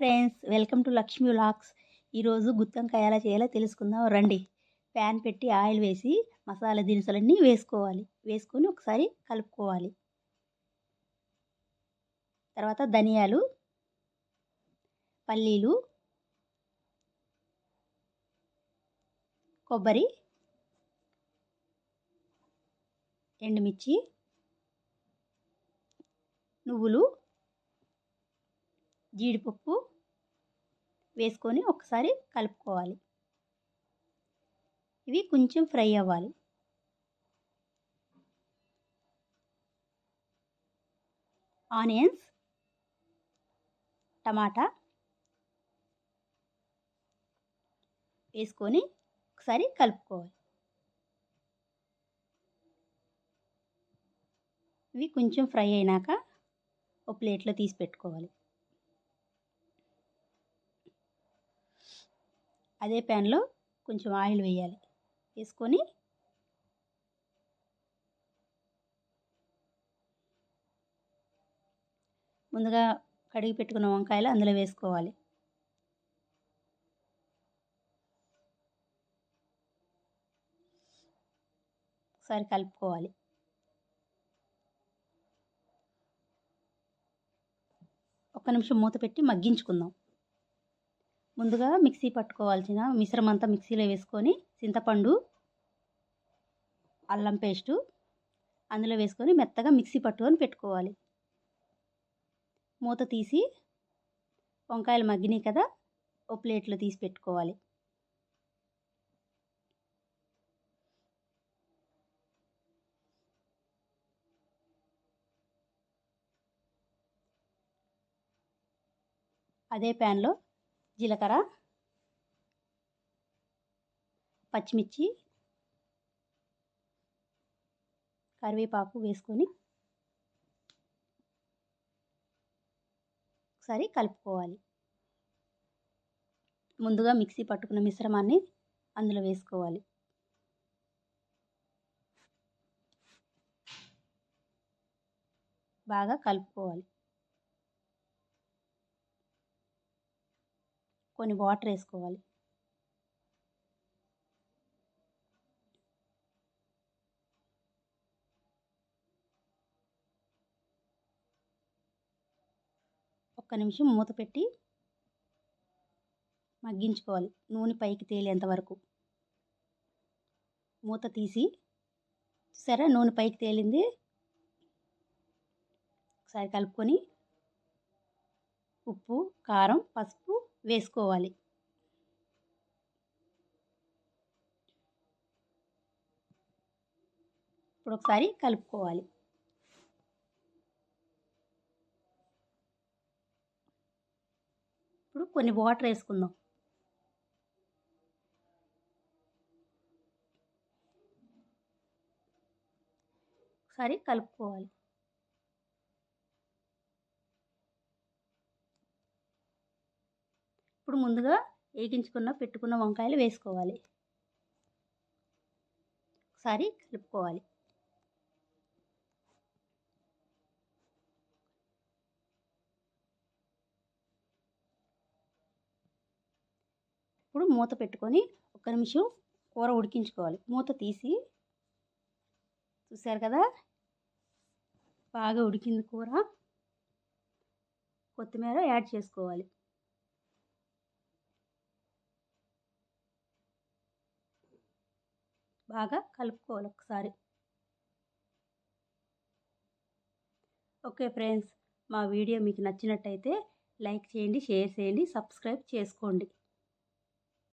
Friends welcome to Lakshmi vlogs ఈరోజు గుత్తంకాయ ఎలా చేయాలో తెలుసుకుందాం. రండి. ప్యాన్ పెట్టి ఆయిల్ వేసి మసాలా దినుసులన్నీ వేసుకోవాలి. వేసుకొని ఒకసారి కలుపుకోవాలి. తర్వాత ధనియాలు పల్లీలు కొబ్బరి ఎండుమిర్చి నువ్వులు జీడిపప్పు వేసుకొని ఒకసారి కలుపుకోవాలి. ఇవి కొంచెం ఫ్రై అవ్వాలి. ఆనియన్స్ టమాటా వేసుకొని ఒకసారి కలుపుకోవాలి. ఇవి కొంచెం ఫ్రై అయినాక ఒక ప్లేట్లో తీసి పెట్టుకోవాలి. అదే ప్యాన్లో కొంచెం ఆయిల్ వేయాలి. వేసుకొని ముందుగా కడిగి పెట్టుకున్న వంకాయలు అందులో వేసుకోవాలి. ఒకసారి కలుపుకోవాలి. ఒక్క నిమిషం మూత పెట్టి మగ్గించుకుందాం. ముందుగా మిక్సీ పట్టుకోవాల్సిన మిశ్రమం అంతా మిక్సీలో వేసుకొని చింతపండు అల్లం పేస్టు అందులో వేసుకొని మెత్తగా మిక్సీ పట్టుకొని పెట్టుకోవాలి. మూత తీసి వంకాయలు మగ్గినాయి కదా ఓ ప్లేట్లో తీసి పెట్టుకోవాలి. అదే ప్యాన్లో జీలకర్ర పచ్చిమిర్చి కరివేపాకు వేసుకొని ఒకసారి కలుపుకోవాలి. ముందుగా మిక్సీ పట్టుకున్న మిశ్రమాన్ని అందులో వేసుకోవాలి. బాగా కలుపుకోవాలి. కొన్ని వాటర్ వేసుకోవాలి. ఒక్క నిమిషం మూత పెట్టి మగ్గించుకోవాలి. నూనె పైకి తేలేంత వరకు. మూత తీసి సరే నూనె పైకి తేలింది. ఒకసారి కలుపుకొని ఉప్పు కారం పసుపు వేసుకోవాలి. ఇప్పుడు ఒకసారి కలుపుకోవాలి. ఇప్పుడు కొన్ని వాటర్ వేసుకుందాం. ఒకసారి కలుపుకోవాలి. ఇప్పుడు ముందుగా వేగించుకున్న పెట్టుకున్న వంకాయలు వేసుకోవాలి. ఒకసారి కలుపుకోవాలి. ఇప్పుడు మూత పెట్టుకొని ఒక నిమిషం కూర ఉడికించుకోవాలి. మూత తీసి చూసారు కదా? బాగా ఉడికింది కూర. కొత్తిమీర యాడ్ చేసుకోవాలి. బాగా కలుపుకోవాలి ఒకసారి. ఓకే ఫ్రెండ్స్ మా వీడియో మీకు నచ్చినట్టయితే లైక్ చేయండి షేర్ చేయండి సబ్స్క్రైబ్ చేసుకోండి.